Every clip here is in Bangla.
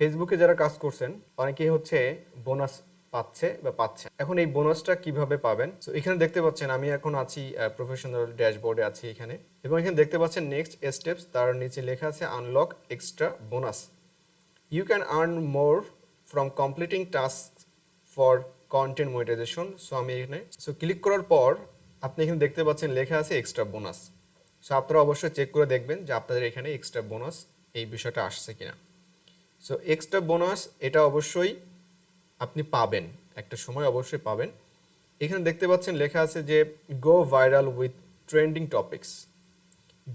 ফেসবুকে যারা কাজ করছেন, অনেকেই হচ্ছে বোনাস পাচ্ছে বা পাচ্ছে। এখন এই বোনাসটা কীভাবে পাবেন? তো এখানে দেখতে পাচ্ছেন আমি এখন আছি প্রফেশনাল ড্যাশবোর্ডে আছি এখানে। এবং এখানে দেখতে পাচ্ছেন নেক্সট স্টেপস তার নিচে লেখা আছে unlock extra bonus you can earn more from completing task for content monetization so আমি এখানে সো ক্লিক করার পর আপনি এখানে দেখতে পাচ্ছেন লেখা আছে এক্সট্রা বোনাস সো আপনারা অবশ্যই চেক করে দেখবেন যে আপনাদের এখানে এক্সট্রা বোনাস এই বিষয়টা আসছে কিনা। সো এক্সট্রা বোনাস এটা অবশ্যই আপনি পাবেন। একটা সময় অবশ্যই পাবেন। এখানে দেখতে পাচ্ছেন লেখা আছে যে go viral with trending topics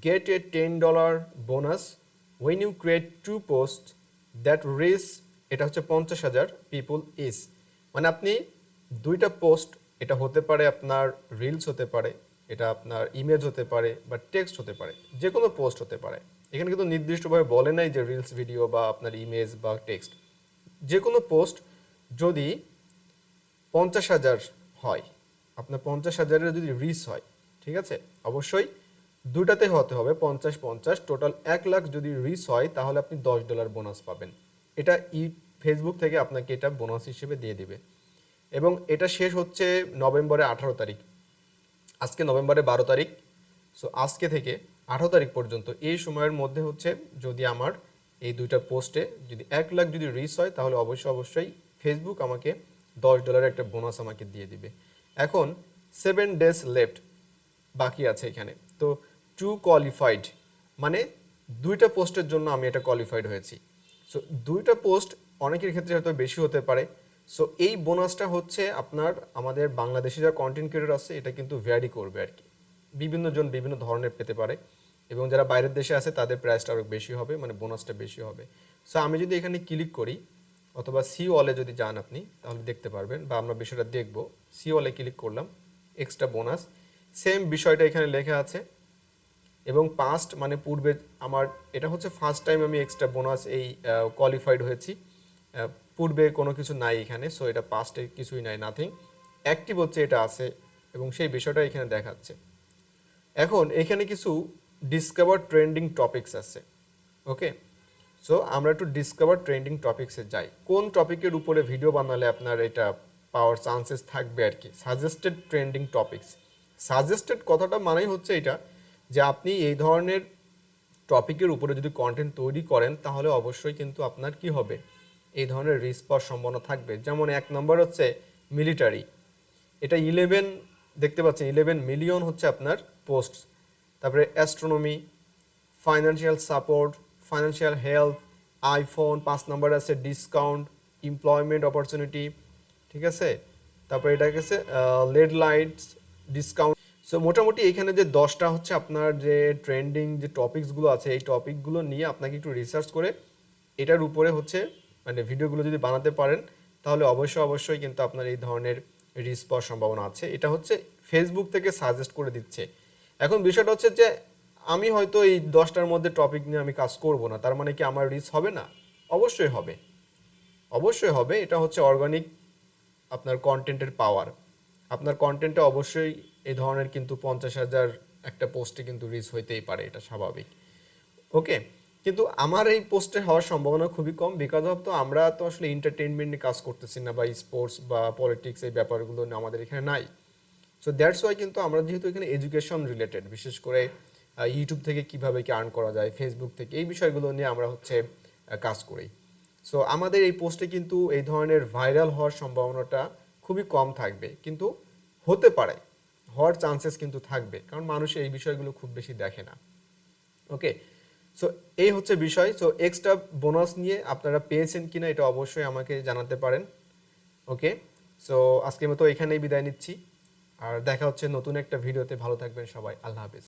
get a ten dollar bonus when you create two post that reach এটা হচ্ছে পঞ্চাশ হাজার পিপুল ইজ মানে আপনি দুইটা পোস্ট এটা হতে পারে আপনার রিলস হতে পারে, এটা আপনার ইমেজ হতে পারে বা টেক্সট হতে পারে যে কোনো পোস্ট হতে পারে। এখানে কিন্তু নির্দিষ্টভাবে বলে নাই যে রিলস ভিডিও বা আপনার ইমেজ বা টেক্সট যে কোনো পোস্ট যদি পঞ্চাশ হাজার হয়, আপনার পঞ্চাশ হাজারের যদি রিস হয়, ঠিক আছে? অবশ্যই দুটাতে হতে হবে পঞ্চাশ পঞ্চাশ টোটাল এক লাখ যদি রিস হয়, তাহলে আপনি দশ ডলার বোনাস পাবেন। এটা ই ফেসবুক থেকে আপনাকে এটা বোনাস হিসেবে দিয়ে দিবে। এবং এটা শেষ হচ্ছে নভেম্বরের আঠারো তারিখ। আজকে নভেম্বরের বারো তারিখ। সো আজকে থেকে আঠারো তারিখ পর্যন্ত। এই সময়ের মধ্যে হচ্ছে যদি আমার এই দুইটা পোস্টে যদি এক লাখ যদি রিচ হয়, তাহলে অবশ্যই অবশ্যই ফেসবুক আমাকে দশ ডলারের একটা বোনাস আমাকে দিয়ে দিবে। এখন সেভেন ডেজ লেফট বাকি আছে এখানে। তো টু কোয়ালিফাইড মানে দুইটা পোস্টের জন্য আমি এটা কোয়ালিফাইড হয়েছি। সো দুইটা পোস্ট অনেকের ক্ষেত্রে হয়তো বেশি হতে পারে। সো এই বোনাসটা হচ্ছে আপনার আমাদের বাংলাদেশে যা কন্টেন্ট ক্রিয়েটর আছে, এটা কিন্তু ভ্যারি করবে আর কি বিভিন্ন জন বিভিন্ন ধরনের পেতে পারে। এবং যারা বাইরের দেশে আছে, তাদের প্রাইসটা আরও বেশি হবে মানে বোনাসটা বেশি হবে। সো আমি যদি এখানে ক্লিক করি, অথবা সি ওয়ালে যদি যান আপনি, তাহলে দেখতে পারবেন, বা আমরা বিষয়টা দেখব। সি ওয়ালে ক্লিক করলাম এক্সট্রা বোনাস সেম বিষয়টা এখানে লেখা আছে। এবং পাস্ট মানে পূর্বে আমার, এটা হচ্ছে ফার্স্ট টাইম আমি এক্সট্রা বোনাস এই কোয়ালিফাইড হয়েছি। পূর্বে কোনো কিছু নাই এখানে সো এটা পাস্টে কিছুই নাই নাথিং অ্যাক্টিভ হচ্ছে, এটা আছে, এবং সেই বিষয়টা এখানে দেখাচ্ছে। এখন, এখানে কিছু ডিসকভার ট্রেন্ডিং টপিকস আছে ওকে সো আমরা একটু ডিসকভার ট্রেন্ডিং টপিকসে যাই। কোন টপিকের উপরে ভিডিও বানালে আপনার এটা পাওয়ার চান্সেস থাকবে আর কি? সাজেস্টেড ট্রেন্ডিং টপিকস সাজেস্টেড কথাটা মানেই হচ্ছে এটা যে আপনি এই ধরনের টপিকের উপরে যদি কন্টেন্ট তৈরি করেন, তাহলে অবশ্যই কিন্তু আপনার কি হবে? এই ধরনের রিস্ক পাওয়ার সম্ভাবনা থাকবে। যেমন এক নম্বর হচ্ছে মিলিটারি এটা ইলেভেন দেখতে পাচ্ছেন ইলেভেন মিলিয়ন হচ্ছে আপনার পোস্ট তারপরে astronomy financial support financial health iPhone পাঁচ নাম্বার আছে ডিসকাউন্ট এমপ্লয়মেন্ট অপরচুনিটি ঠিক আছে? তারপরে এটা গেছে লেড লাইটস ডিসকাউন্ট সো মোটামুটি এখানে যে দশটা হচ্ছে আপনার যে ট্রেন্ডিং যে টপিকসগুলো আছে, এই টপিকগুলো নিয়ে আপনাকে একটু রিসার্চ করে এটার উপরে হচ্ছে মানে ভিডিওগুলো যদি বানাতে পারেন, তাহলে অবশ্যই অবশ্যই কিন্তু আপনার এই ধরনের রিস্ক পাওয়ার সম্ভাবনা আছে। এটা হচ্ছে ফেসবুক থেকে সাজেস্ট করে দিচ্ছে। এখন বিষয়টা হচ্ছে যে আমি হয়তো এই দশটার মধ্যে টপিক নিয়ে আমি কাজ করব না, তার মানে কি আমার রিস্ক হবে না? অবশ্যই হবে। অবশ্যই হবে, এটা হচ্ছে অর্গানিক আপনার কন্টেন্টের পাওয়ার আপনার কন্টেন্টে অবশ্যই এই ধরনের কিন্তু পঞ্চাশ হাজার একটা পোস্টে কিন্তু রিচ হইতেই পারে, এটা স্বাভাবিক। ওকে কিন্তু আমার এই পোস্টে হওয়ার সম্ভাবনা খুবই কম বিকজ অফ তো আমরা তো আসলে এন্টারটেনমেন্ট নিয়ে কাজ করতেছি না বা স্পোর্টস বা পলিটিক্স এই ব্যাপারগুলো আমাদের এখানে নাই। সো দ্যাটস ওয়াই কিন্তু আমরা যেহেতু এখানে এডুকেশন রিলেটেড বিশেষ করে ইউটিউব থেকে কীভাবে কি আর্ন করা যায় ফেসবুক থেকে, এই বিষয়গুলো নিয়ে আমরা হচ্ছে কাজ করি। সো আমাদের এই পোস্টে কিন্তু এই ধরনের ভাইরাল হওয়ার সম্ভাবনাটা খুবই কম থাকবে। কিন্তু হতে পারে, হওয়ার চান্সেস কিন্তু থাকবে, কারণ মানুষ এই বিষয়গুলো খুব বেশি দেখে না। ওকে সো এই হচ্ছে বিষয়। সো এক্সট্রা বোনাস নিয়ে আপনারা পেয়েছেন কিনা এটা অবশ্যই আমাকে জানাতে পারেন। ওকে সো আজকের মতো এখানেই বিদায় নিচ্ছি। আর দেখা হচ্ছে নতুন একটা ভিডিওতে। ভালো থাকবেন সবাই। আল্লাহ হাফিজ।